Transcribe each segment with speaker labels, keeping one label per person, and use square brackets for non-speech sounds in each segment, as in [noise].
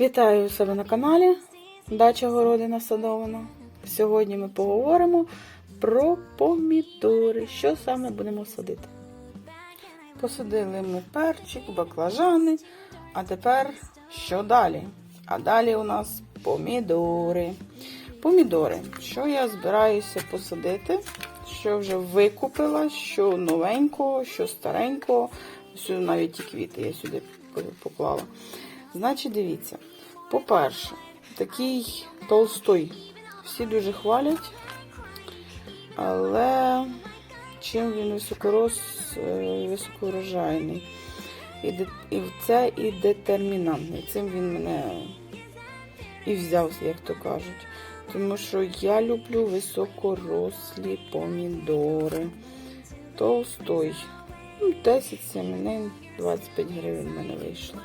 Speaker 1: Вітаю себе на каналі Дача Городина Садовина. Сьогодні ми поговоримо про помідори. Що саме будемо садити? Посадили ми перчик, баклажани. А тепер що далі? А далі у нас помідори. Помідори. Що я збираюся посадити? Що вже викупила, що новенького, що старенького. Ось навіть і квіти я сюди поклала. Значить, дивіться. По-перше, такий толстой. Всі дуже хвалять, але чим він високорос, е, високоурожайний. І, і це і детермінантний. Цим він мене і взявся, як то кажуть. Тому що я люблю високорослі помідори. Толстой. Ну, 10 семенин, 25 гривень в мене вийшло.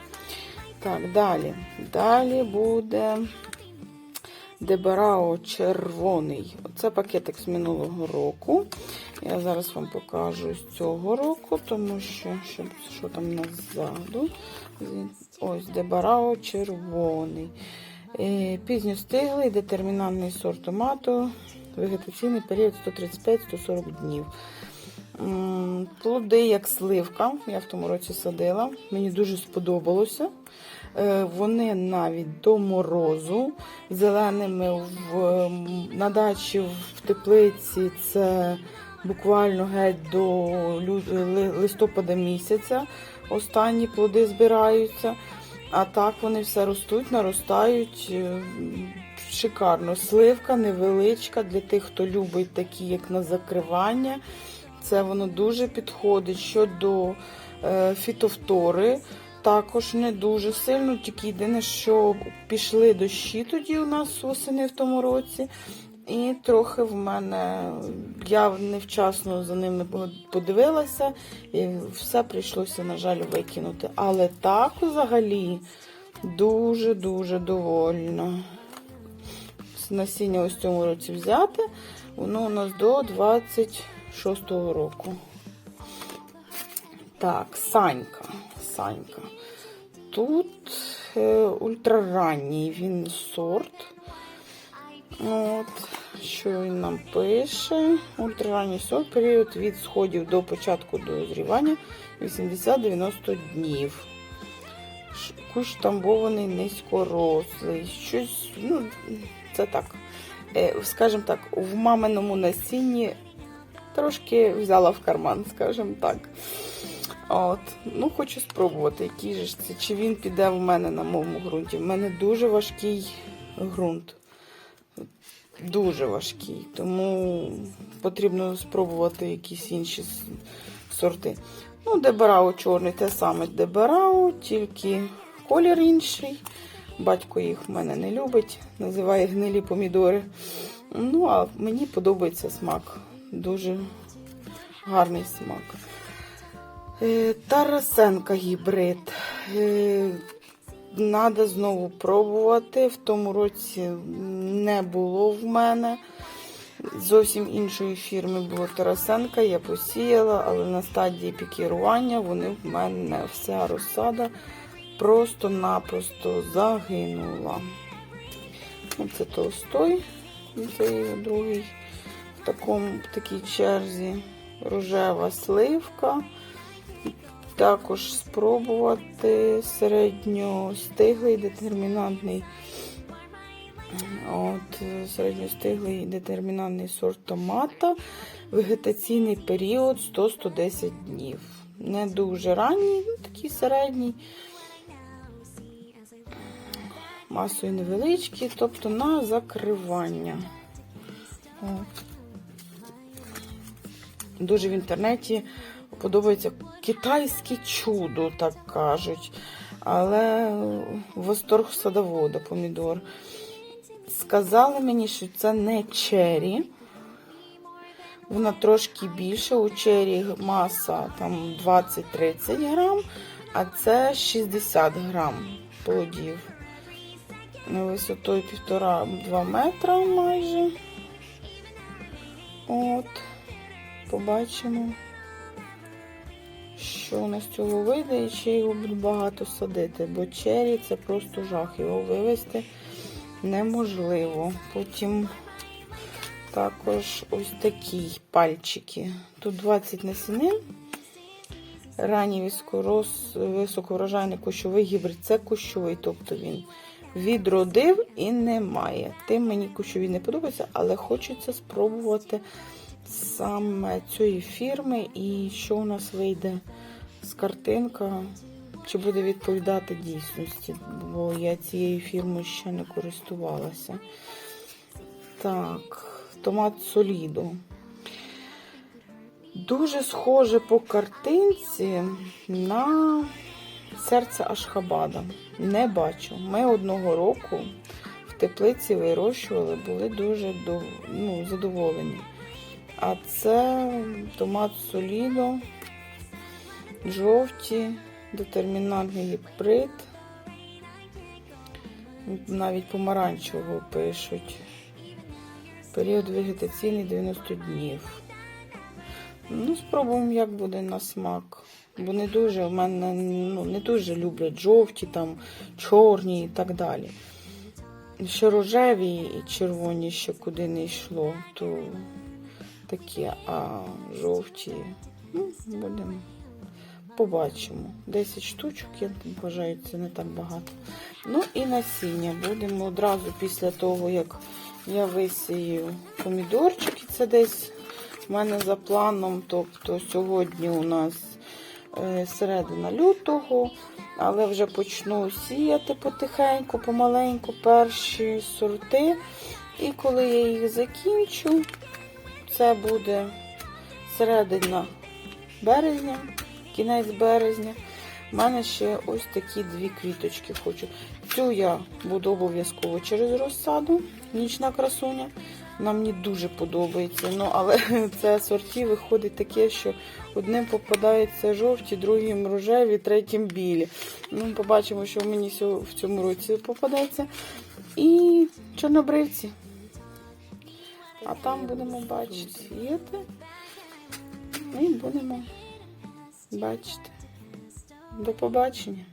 Speaker 1: Так, далі. Далі буде Дебарао червоний. Це пакетик з минулого року. Я зараз вам покажу з цього року, тому що що, що там назаду. Ось Дебарао червоний. Е, Пізньостиглий детермінантний сорт томату. Вегетаційний період 135-140 днів. Плоди як сливка. Я в тому році садила. Мені дуже сподобалося. Е, Вони навіть до морозу зеленими в, на дачі в теплиці. Це буквально геть до листопада місяця. Останні плоди збираються. А так вони все ростуть, наростають. е, Шикарно. Сливка невеличка для тих, хто любить такі, як на закривання. Це воно дуже підходить щодо е, фітофтори. Також не дуже сильно, тільки єдине, що пішли дощі тоді у нас восени в тому році. І трохи в мене я невчасно за ними подивилася, і все прийшлося, на жаль, викинути. Але так взагалі дуже-дуже довольна. Насіння ось цьому році взяти, воно у нас до 26-го року. Так, Санька. Санька. Тут е, ультраранній він сорт. От, що він нам пише? Ультраранній сорт, період від сходів до початку дозрівання 80-90 днів. Кущ тамбований низькорослий. Щось, ну, це так. Е, скажімо так, в маминому насінні трошки взяла в карман, скажімо так. От, ну хочу спробувати, який же це, чи він піде в мене на моєму ґрунті. В мене дуже важкий ґрунт. Дуже важкий, тому потрібно спробувати якісь інші сорти. Ну, Дебарао чорний, те саме Дебарао, тільки колір інший. Батько їх в мене не любить, називає гнилі помідори. Ну, а мені подобається смак. Дуже гарний смак. Е, Тарасенка гібрид. Е, Надо знову пробувати. В тому році не було в мене. Зовсім іншої фірми було Тарасенка, я посіяла, але на стадії пікірування вони в мене вся розсада просто-напросто загинула. Оце толстой, це другий в, такому, в такій черзі. Рожева сливка. Також спробувати середньостиглий детермінантний. От, середньостиглий детермінантний сорт томата. Вегетаційний період 100-110 днів. Не дуже ранній, ну, такий середній. Масою невеличкі, тобто на закривання. От. Дуже в інтернеті подобається китайське чудо, так кажуть. Але восторг садовода помідор. Сказали мені, що це не чері. Вона трошки більше. У чері маса там 20-30 грам, а це 60 грам плодів. Висотою 1,5-2 метра майже. От, побачимо що у нас цього вийде і чи його буду багато садити, бо чері це просто жах. Його вивезти неможливо. Потім також ось такі пальчики. Тут 20 насінин. Ранній високорос, високоврожайний кущовий гібрид. Це кущовий, тобто він відродив і немає. Тим мені кущові не подобається, але хочеться спробувати саме цієї фірми і що у нас вийде картинка, чи буде відповідати дійсності, бо я цією фірмою ще не користувалася. Так, томат соліду. Дуже схоже по картинці на серце Ашхабада. Не бачу. Ми одного року в теплиці вирощували, були дуже ну, задоволені. А це томат солідо, жовті, детермінантний гібрид. Навіть помаранчевого пишуть. Період вегетаційний 90 днів. Ну, спробуємо, як буде на смак. Бо не дуже в мене ну, не дуже люблять жовті, там, чорні і так далі. Ще рожеві і червоні ще куди не йшло, то таке, а жовті, ну, будемо. Побачимо. 10 штучок, я вважаю, це не так багато. Ну і насіння. Будемо одразу після того, як я висію помідорчики, це десь в мене за планом. Тобто сьогодні у нас е, середина лютого, але вже почну сіяти потихеньку, помаленьку перші сорти. І коли я їх закінчу, це буде середина березня, кінець березня. У мене ще ось такі дві квіточки хочу. Цю я буду обов'язково через розсаду, нічна красуня. Вона мені дуже подобається. Ну, але [laughs] це сортів виходить таке, що одним попадаються жовті, другим рожеві, третім білі. Ну, побачимо, що мені в цьому році попадеться. І чорнобривці. А там будемо бачити. І будемо бачити. До побачення.